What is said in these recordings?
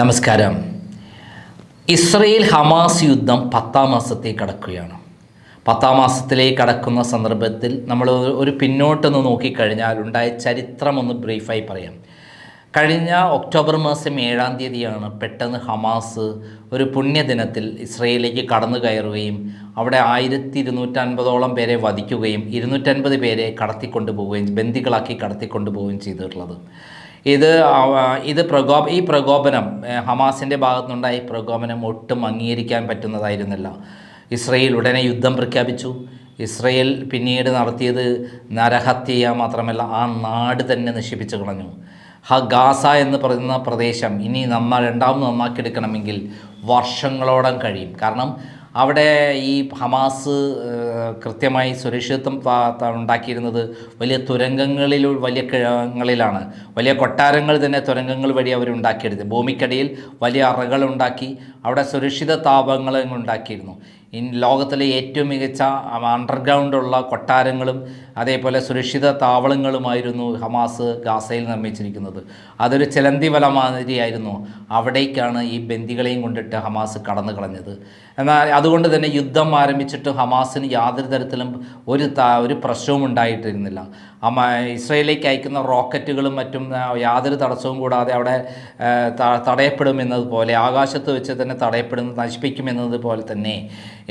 നമസ്കാരം. Israel Hamas യുദ്ധം പത്താം മാസത്തേക്ക് കടക്കുകയാണ്. പത്താം മാസത്തിലേക്ക് കടക്കുന്ന സന്ദർഭത്തിൽ നമ്മൾ ഒരു പിന്നോട്ടൊന്ന് നോക്കിക്കഴിഞ്ഞാൽ ഉണ്ടായ ചരിത്രം ഒന്ന് ബ്രീഫായി പറയാം. കഴിഞ്ഞ ഒക്ടോബർ മാസം ഏഴാം തീയതിയാണ് പെട്ടെന്ന് ഹമാസ് ഒരു പുണ്യദിനത്തിൽ ഇസ്രയേലിലേക്ക് കടന്നു കയറുകയും അവിടെ ആയിരത്തി ഇരുന്നൂറ്റൻപതോളം പേരെ വധിക്കുകയും ഇരുന്നൂറ്റൻപത് പേരെ കടത്തിക്കൊണ്ടുപോവുകയും ബന്ദികളാക്കി കടത്തിക്കൊണ്ടുപോവുകയും ചെയ്തിട്ടുള്ളത്. ഇത് ഇത് പ്രകോപ ഈ പ്രകോപനം ഹമാസിന്റെ ഭാഗത്തുനിന്നുണ്ടായ പ്രകോപനം ഒട്ടും അംഗീകരിക്കാൻ പറ്റുന്നതായിരുന്നില്ല. ഇസ്രയേൽ ഉടനെ യുദ്ധം പ്രഖ്യാപിച്ചു. ഇസ്രയേൽ പിന്നീട് നടത്തിയത് നരഹത്യ മാത്രമല്ല ആ നാട് തന്നെ നശിപ്പിച്ചു കളഞ്ഞു. ഹ ഗാസ എന്ന് പറയുന്ന പ്രദേശം ഇനി നമ്മൾ രണ്ടാമത് നന്നാക്കിയെടുക്കണമെങ്കിൽ വർഷങ്ങളോളം കഴിയും. കാരണം അവിടെ ഈ ഹമാസ് കൃത്യമായി സുരക്ഷിതത്വം ഉണ്ടാക്കിയിരുന്നത് വലിയ തുരങ്കങ്ങളിൽ വലിയ കിഴങ്ങളിലാണ്. വലിയ കൊട്ടാരങ്ങൾ തന്നെ തുരങ്കങ്ങൾ വഴി അവർ ഉണ്ടാക്കിയെടുത്തു. ഭൂമിക്കടിയിൽ വലിയ അറകളുണ്ടാക്കി അവിടെ സുരക്ഷിത താപങ്ങൾ ഉണ്ടാക്കിയിരുന്നു. ഇൻ ലോകത്തിലെ ഏറ്റവും മികച്ച അണ്ടർഗ്രൗണ്ട് ഉള്ള കൊട്ടാരങ്ങളും അതേപോലെ സുരക്ഷിത താവളങ്ങളുമായിരുന്നു ഹമാസ് ഗാസയിൽ നിർമ്മിച്ചിരിക്കുന്നത്. അതൊരു ചിലന്തി വല മാതിരിയായിരുന്നു അവിടേക്കാണ് ഈ ബന്ദികളെയും കൊണ്ടിട്ട് ഹമാസ് കടന്നു കളഞ്ഞത് എന്നാൽ അതുകൊണ്ട് തന്നെ യുദ്ധം ആരംഭിച്ചിട്ട് ഹമാസിന് യാതൊരു തരത്തിലും ഒരു ഒരു പ്രശ്നവും ഉണ്ടായിട്ടിരുന്നില്ല. ഇസ്രയേലിലേക്ക് അയക്കുന്ന റോക്കറ്റുകളും മറ്റും യാതൊരു തടസ്സവും കൂടാതെ അവിടെ തടയപ്പെടുമെന്നതുപോലെ ആകാശത്ത് വെച്ച് തന്നെ തടയപ്പെടുന്ന നശിപ്പിക്കുമെന്നതുപോലെ തന്നെ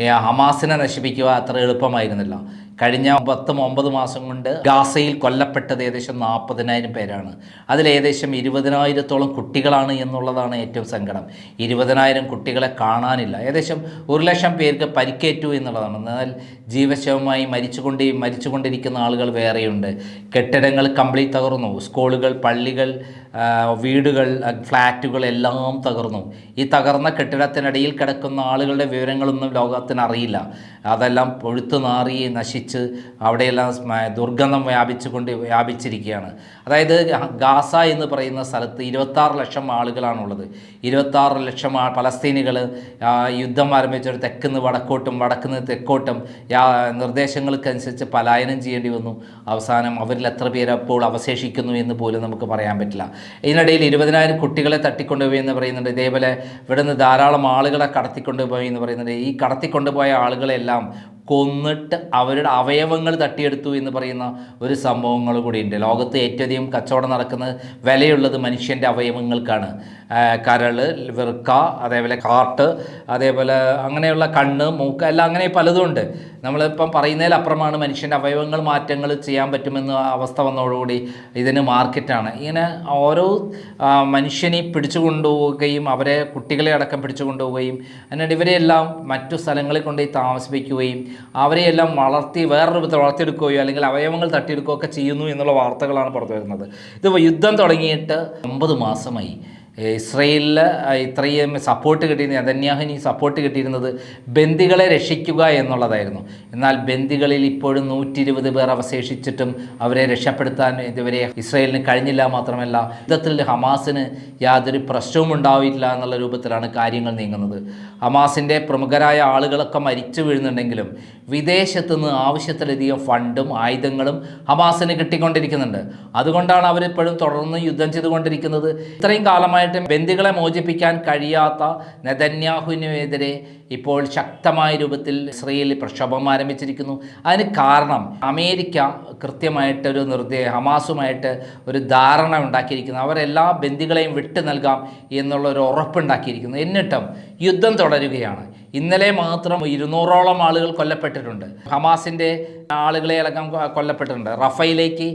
ഹമാസിനെ നശിപ്പിക്കുക അത്ര എളുപ്പമായിരുന്നില്ല. കഴിഞ്ഞ പത്തും ഒമ്പത് മാസം കൊണ്ട് ഗാസയിൽ കൊല്ലപ്പെട്ടത് ഏകദേശം നാൽപ്പതിനായിരം പേരാണ്. അതിൽ ഏകദേശം ഇരുപതിനായിരത്തോളം കുട്ടികളാണ് എന്നുള്ളതാണ് ഏറ്റവും സങ്കടം. ഇരുപതിനായിരം കുട്ടികളെ കാണാനില്ല. ഏകദേശം ഒരു ലക്ഷം പേർക്ക് പരിക്കേറ്റു എന്നുള്ളതാണ്. എന്നാൽ ജീവശവമായി മരിച്ചുകൊണ്ട് മരിച്ചുകൊണ്ടിരിക്കുന്ന ആളുകൾ വേറെയുണ്ട്. കെട്ടിടങ്ങൾ കംപ്ലീറ്റ് തകർന്നു. സ്കൂളുകൾ പള്ളികൾ വീടുകൾ ഫ്ലാറ്റുകൾ എല്ലാം തകർന്നു. ഈ തകർന്ന കെട്ടിടത്തിനിടയിൽ കിടക്കുന്ന ആളുകളുടെ വിവരങ്ങളൊന്നും ലോകത്തിന് അറിയില്ല. അതെല്ലാം പൊഴുത്തു നാറി നശിച്ച് അവിടെയെല്ലാം ദുർഗന്ധം വ്യാപിച്ചുകൊണ്ട് വ്യാപിച്ചിരിക്കുകയാണ്. അതായത് ഗാസ എന്ന് പറയുന്ന സ്ഥലത്ത് ഇരുപത്താറ് ലക്ഷം ആളുകളാണുള്ളത്. ഇരുപത്താറ് ലക്ഷം പലസ്തീനികൾ യുദ്ധം ആരംഭിച്ചൊരു തെക്കുന്ന് വടക്കോട്ടും വടക്കുന്ന് തെക്കോട്ടും നിർദ്ദേശങ്ങൾക്കനുസരിച്ച് പലായനം ചെയ്യേണ്ടി വന്നു. അവസാനം അവരിൽ എത്ര പേരപ്പോൾ അവശേഷിക്കുന്നു എന്ന് പോലും നമുക്ക് പറയാൻ പറ്റില്ല. ഇതിനിടയിൽ ഇരുപതിനായിരം കുട്ടികളെ തട്ടിക്കൊണ്ടുപോയി എന്ന് പറയുന്നുണ്ട്. ഇതേപോലെ ഇവിടുന്ന് ധാരാളം ആളുകളെ കടത്തിക്കൊണ്ടുപോയി എന്ന് പറയുന്നുണ്ട്. ഈ കടത്തിക്കൊണ്ടുപോയ ആളുകളെല്ലാം കൊന്നിട്ട് അവരുടെ അവയവങ്ങൾ തട്ടിയെടുത്തു എന്ന് പറയുന്ന ഒരു സംഭവങ്ങൾ കൂടിയുണ്ട്. ലോകത്ത് ഏറ്റവും കച്ചവടം നടക്കുന്നത് വിലയുള്ളത് മനുഷ്യന്റെ അവയവങ്ങൾക്കാണ്. കരൾ വെറുക്ക അതേപോലെ കാർട്ട് അതേപോലെ അങ്ങനെയുള്ള കണ്ണ് മൂക്ക് എല്ലാം അങ്ങനെ പലതും ഉണ്ട്. നമ്മളിപ്പം പറയുന്നതിലപ്പുറമാണ് മനുഷ്യന്റെ അവയവങ്ങൾ മാറ്റങ്ങൾ ചെയ്യാൻ പറ്റുമെന്ന അവസ്ഥ വന്നതോടുകൂടി ഇതിന് മാർക്കറ്റാണ്. ഇങ്ങനെ ഓരോ മനുഷ്യനെ പിടിച്ചു കൊണ്ടുപോവുകയും അവരെ കുട്ടികളെ അടക്കം പിടിച്ചു കൊണ്ടുപോവുകയും എന്നിട്ട് ഇവരെയെല്ലാം മറ്റു സ്ഥലങ്ങളിൽ കൊണ്ടുപോയി താമസിപ്പിക്കുകയും അവരെയെല്ലാം വളർത്തി വേറൊരു വിധത്തിൽ വളർത്തിയെടുക്കുകയോ അല്ലെങ്കിൽ അവയവങ്ങൾ തട്ടിയെടുക്കുകയോ ഒക്കെ ചെയ്യുന്നു എന്നുള്ള വാർത്തകളാണ് പുറത്തു വരുന്നത് ഇത് യുദ്ധം തുടങ്ങിയിട്ട് ഒമ്പത് മാസമായി. ഇസ്രയേലിൽ ഇത്രയും സപ്പോർട്ട് കിട്ടിയിരുന്ന നെതന്യാഹിന് സപ്പോർട്ട് കിട്ടിയിരുന്നത് ബന്ദികളെ രക്ഷിക്കുക എന്നുള്ളതായിരുന്നു. എന്നാൽ ബന്ദികളിൽ ഇപ്പോഴും നൂറ്റി ഇരുപത് പേർ അവശേഷിച്ചിട്ടും അവരെ രക്ഷപ്പെടുത്താൻ ഇതുവരെ ഇസ്രയേലിന് കഴിഞ്ഞില്ല മാത്രമല്ല യുദ്ധത്തിൽ ഹമാസിന് യാതൊരു പ്രശ്നവും ഉണ്ടാവില്ല എന്നുള്ള രൂപത്തിലാണ് കാര്യങ്ങൾ നീങ്ങുന്നത്. ഹമാസിന്റെ പ്രമുഖരായ ആളുകളൊക്കെ മരിച്ചു വീഴുന്നുണ്ടെങ്കിലും വിദേശത്ത് നിന്ന് ആവശ്യത്തിലധികം ഫണ്ടും ആയുധങ്ങളും ഹമാസിന് കിട്ടിക്കൊണ്ടിരിക്കുന്നുണ്ട്. അതുകൊണ്ടാണ് അവരിപ്പോഴും തുടർന്ന് യുദ്ധം ചെയ്തുകൊണ്ടിരിക്കുന്നത്. ഇത്രയും കാലമായിട്ട് ബന്ദികളെ മോചിപ്പിക്കാൻ കഴിയാത്ത നെതന്യാഹുവിനെതിരെ ഇപ്പോൾ ശക്തമായ രൂപത്തിൽ ഇസ്രയേലിൽ പ്രക്ഷോഭം ആരംഭിച്ചിരിക്കുന്നു. അതിന് കാരണം അമേരിക്ക കൃത്യമായിട്ടൊരു നിർദ്ദേശ ഹമാസുമായിട്ട് ഒരു ധാരണ ഉണ്ടാക്കിയിരിക്കുന്നു. അവരെല്ലാ ബന്ദികളെയും വിട്ടു നൽകാം എന്നുള്ളൊരു ഉറപ്പുണ്ടാക്കിയിരിക്കുന്നു എന്നിട്ടും യുദ്ധം തുടരുകയാണ്. ഇന്നലെ മാത്രം ഇരുന്നൂറോളം ആളുകൾ കൊല്ലപ്പെട്ടിട്ടുണ്ട്. ഹമാസിന്റെ ആളുകളെ അടക്കം കൊല്ലപ്പെട്ടിട്ടുണ്ട്. റഫയിലേക്ക്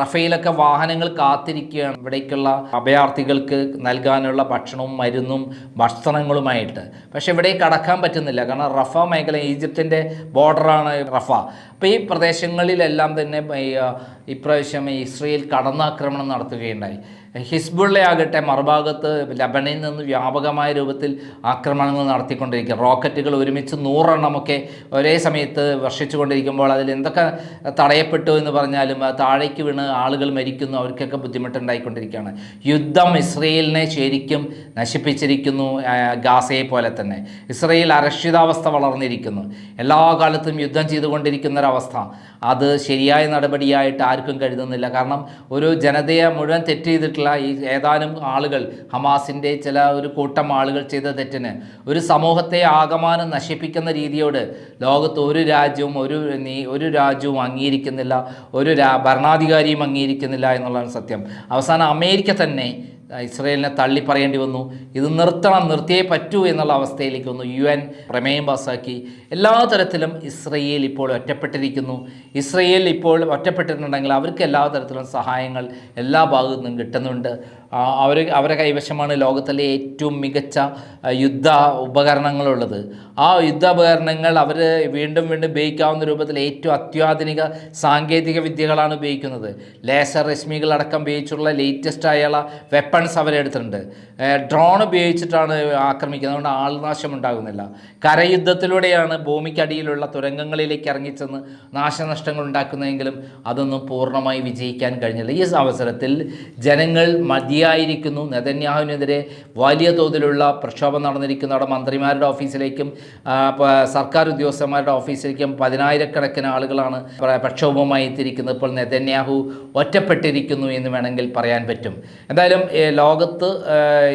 റഫയിലൊക്കെ വാഹനങ്ങൾ കാത്തിരിക്കുകയാണ്. ഇവിടേക്കുള്ള അഭയാർത്ഥികൾക്ക് നൽകാനുള്ള ഭക്ഷണവും മരുന്നും വസ്ത്രങ്ങളുമായിട്ട് പക്ഷേ ഇവിടെ കടക്കാൻ പറ്റുന്നില്ല. കാരണം റഫ മേഖല ഈജിപ്തിന്റെ ബോർഡറാണ് റഫ. അപ്പോൾ ഈ പ്രദേശങ്ങളിലെല്ലാം തന്നെ ഇപ്രാവശ്യം ഇസ്രയേൽ കടന്നാക്രമണം നടത്തുകയുണ്ടായി. ഹിസ്ബുള്ള ആകട്ടെ മറുഭാഗത്ത് ലബനയിൽ നിന്ന് വ്യാപകമായ രൂപത്തിൽ ആക്രമണങ്ങൾ നടത്തിക്കൊണ്ടിരിക്കുക റോക്കറ്റുകൾ ഒരുമിച്ച് നൂറെണ്ണമൊക്കെ ഒരേ സമയത്ത് വർഷിച്ചുകൊണ്ടിരിക്കുമ്പോൾ അതിൽ എന്തൊക്കെ തടയപ്പെട്ടു എന്ന് പറഞ്ഞാലും താഴേക്ക് വീണ് ആളുകൾ മരിക്കുന്നു. അവർക്കൊക്കെ ബുദ്ധിമുട്ടുണ്ടായിക്കൊണ്ടിരിക്കുകയാണ്. യുദ്ധം ഇസ്രയേലിനെ ശരിക്കും നശിപ്പിച്ചിരിക്കുന്നു ഗാസയെ പോലെ തന്നെ. ഇസ്രയേൽ അരക്ഷിതാവസ്ഥ വളർന്നിരിക്കുന്നു. എല്ലാ കാലത്തും യുദ്ധം ചെയ്തുകൊണ്ടിരിക്കുന്ന ഒരവസ്ഥ അത് ശരിയായ നടപടിയായിട്ട് ആർക്കും കരുതുന്നില്ല. കാരണം ഒരു ജനതയെ മുഴുവൻ തെറ്റ് ചെയ്തിട്ടുള്ള ഈ ഏതാനും ആളുകൾ ഹമാസിന്റെ ചില ഒരു കൂട്ടം ആളുകൾ ചെയ്ത തെറ്റിന് ഒരു സമൂഹത്തെ ആകമാനം നശിപ്പിക്കുന്ന രീതിയോട് ലോകത്ത് ഒരു രാജ്യവും ഒരു ഒരു രാജ്യവും അംഗീകരിക്കുന്നില്ല ഒരു ഭരണാധികാരിയും അംഗീകരിക്കുന്നില്ല എന്നുള്ളതാണ് സത്യം. അവസാനം അമേരിക്ക തന്നെ ഇസ്രയേലിനെ തള്ളി പറയേണ്ടി വന്നു. ഇത് നിർത്തണം നിർത്തിയേ പറ്റൂ എന്നുള്ള അവസ്ഥയിലേക്ക് വന്നു. യു എൻ പ്രമേയം പാസ്സാക്കി. എല്ലാ തരത്തിലും ഇസ്രയേൽ ഇപ്പോൾ ഒറ്റപ്പെട്ടിരിക്കുന്നു. ഇസ്രയേൽ ഇപ്പോൾ ഒറ്റപ്പെട്ടിട്ടുണ്ടെങ്കിൽ അവർക്ക് എല്ലാ തരത്തിലും സഹായങ്ങൾ എല്ലാ ഭാഗത്തു നിന്നും കിട്ടുന്നുണ്ട്. അവർ അവരെ കൈവശമാണ് ലോകത്തിലെ ഏറ്റവും മികച്ച യുദ്ധ ഉപകരണങ്ങളുള്ളത്. ആ യുദ്ധ ഉപകരണങ്ങൾ അവർ വീണ്ടും വീണ്ടും ഉപയോഗിക്കാവുന്ന രൂപത്തിൽ ഏറ്റവും അത്യാധുനിക സാങ്കേതിക വിദ്യകളാണ് ഉപയോഗിക്കുന്നത്. ലേസർ രശ്മികളടക്കം ഉപയോഗിച്ചുള്ള ലേറ്റസ്റ്റ് ആയുള്ള വെപ്പൺസ് അവരെടുത്തിട്ടുണ്ട് ഡ്രോൺ ഉപയോഗിച്ചിട്ടാണ് ആക്രമിക്കുന്നത്. അതുകൊണ്ട് ആൾനാശം ഉണ്ടാകുന്നില്ല. കരയുദ്ധത്തിലൂടെയാണ് ഭൂമിക്കടിയിലുള്ള തുരങ്കങ്ങളിലേക്ക് ഇറങ്ങിച്ചെന്ന് നാശനഷ്ടങ്ങൾ ഉണ്ടാക്കുന്നതെങ്കിലും അതൊന്നും പൂർണമായി വിജയിക്കാൻ കഴിഞ്ഞില്ല. ഈ അവസരത്തിൽ ജനങ്ങൾ മതിയായിരിക്കുന്നു നെതന്യാഹുവിനെതിരെ വലിയ തോതിലുള്ള പ്രക്ഷോഭം നടന്നിരിക്കുന്നു. അവിടെ മന്ത്രിമാരുടെ ഓഫീസിലേക്കും സർക്കാർ ഉദ്യോഗസ്ഥന്മാരുടെ ഓഫീസിലേക്കും പതിനായിരക്കണക്കിന് ആളുകളാണ് പ്ര- പ്രക്ഷോഭവുമായി എത്തിയിരിക്കുന്നത്. ഇപ്പോൾ നെതന്യാഹു ഒറ്റപ്പെട്ടിരിക്കുന്നു എന്ന് വേണമെങ്കിൽ പറയാൻ പറ്റും. എന്തായാലും ലോകത്ത്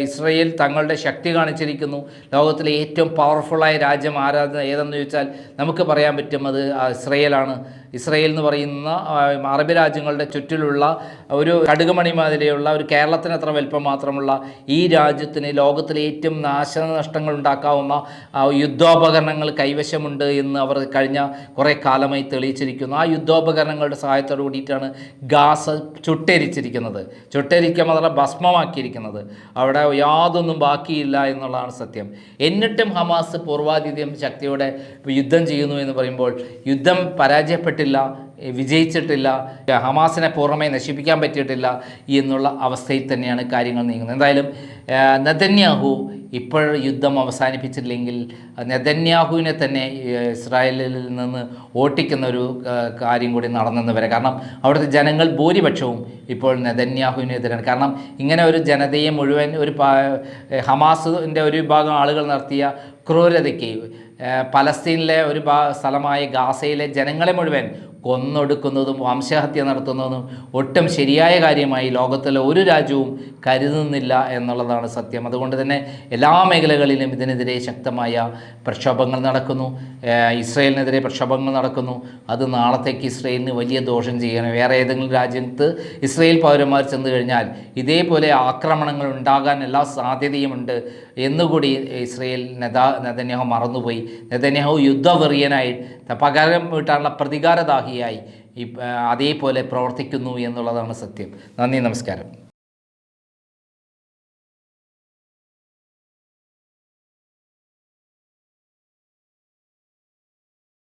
ഇസ്രയേൽ തങ്ങളുടെ ശക്തി കാണിച്ചിരിക്കുന്നു. ലോകത്തിലെ ഏറ്റവും പവർഫുള്ളായ രാജ്യം ആരാധന ഏതെന്ന് ചോദിച്ചാൽ നമുക്ക് പറയാൻ പറ്റും അത് ഇസ്രയേലാണ്. ഇസ്രയേൽ എന്ന് പറയുന്ന അറബ് രാജ്യങ്ങളുടെ ചുറ്റിലുള്ള ഒരു കടുകുമണി മാതിരിയുള്ള ഒരു കേരളത്തിന് അത്ര വലിപ്പം മാത്രമുള്ള ഈ രാജ്യത്തിന് ലോകത്തിലെ ഏറ്റവും നാശനഷ്ടങ്ങൾ ഉണ്ടാക്കാവുന്ന യുദ്ധോപകരണങ്ങൾ കൈവശമുണ്ട് എന്ന് അവർ കഴിഞ്ഞ കുറേ കാലമായി തെളിയിച്ചിരിക്കുന്നു. ആ യുദ്ധോപകരണങ്ങളുടെ സഹായത്തോടു കൂടിയിട്ടാണ് ഗാസ ചുട്ടരിച്ചിരിക്കുന്നത്. ചുട്ടരിക്കുക മാത്രം ഭസ്മമാക്കിയിരിക്കുന്നത്. അവിടെ യാതൊന്നും ബാക്കിയില്ല എന്നുള്ളതാണ് സത്യം. എന്നിട്ടും ഹമാസ് പൂർവാധികം ശക്തിയോടെ യുദ്ധം ചെയ്യുന്നു എന്ന് പറയുമ്പോൾ യുദ്ധം പരാജയപ്പെട്ടില്ല വിജയിച്ചിട്ടില്ല ഹമാസിനെ പൂർണമായി നശിപ്പിക്കാൻ പറ്റിയിട്ടില്ല എന്നുള്ള അവസ്ഥയിൽ തന്നെയാണ് കാര്യങ്ങൾ നീങ്ങുന്നത്. എന്തായാലും നെതന്യാഹു ഇപ്പോൾ യുദ്ധം അവസാനിപ്പിച്ചില്ലെങ്കിൽ നെതന്യാഹുവിനെ തന്നെ ഇസ്രായേലിൽ നിന്ന് ഓട്ടിക്കുന്ന ഒരു കാര്യം കൂടി നടന്നെന്ന് വരെ. കാരണം അവിടുത്തെ ജനങ്ങൾ ഭൂരിപക്ഷവും ഇപ്പോൾ നെതന്യാഹുവിനെതിരാണ്. കാരണം ഇങ്ങനെ ഒരു ജനതയെ മുഴുവൻ ഒരു ഹമാസിന്റെ ഒരു വിഭാഗം ആളുകൾ നടത്തിയ ക്രൂരതയ്ക്ക് പലസ്തീനിലെ ഒരു സ്ഥലമായ ഗാസയിലെ ജനങ്ങളെ മുഴുവൻ കൊന്നൊടുക്കുന്നതും വംശഹത്യ നടത്തുന്നതും ഒട്ടും ശരിയായ കാര്യമായി ലോകത്തിലെ ഒരു രാജ്യവും കരുതുന്നില്ല എന്നുള്ളതാണ് സത്യം. അതുകൊണ്ട് തന്നെ എല്ലാ മേഖലകളിലും ഇതിനെതിരെ ശക്തമായ പ്രക്ഷോഭങ്ങൾ നടക്കുന്നു. ഇസ്രയേലിനെതിരെ പ്രക്ഷോഭങ്ങൾ നടക്കുന്നു. അത് നാളത്തേക്ക് ഇസ്രയേലിന് വലിയ ദോഷം ചെയ്യണം. വേറെ ഏതെങ്കിലും രാജ്യത്ത് ഇസ്രയേൽ പൗരന്മാർ ചെന്ന് കഴിഞ്ഞാൽ ഇതേപോലെ ആക്രമണങ്ങൾ ഉണ്ടാകാൻ എല്ലാ സാധ്യതയുമുണ്ട് എന്നുകൂടി ഇസ്രയേൽ നെതാ നെതന്യാഹു മറന്നുപോയി. നെതന്യാഹു യുദ്ധവെറിയനായി. പകരം വീട്ടാനുള്ള പ്രതികാരദാഹിയായി. ഈ അതേപോലെ പ്രവർത്തിക്കുന്നു എന്നുള്ളതാണ് സത്യം. നന്ദി നമസ്കാരം.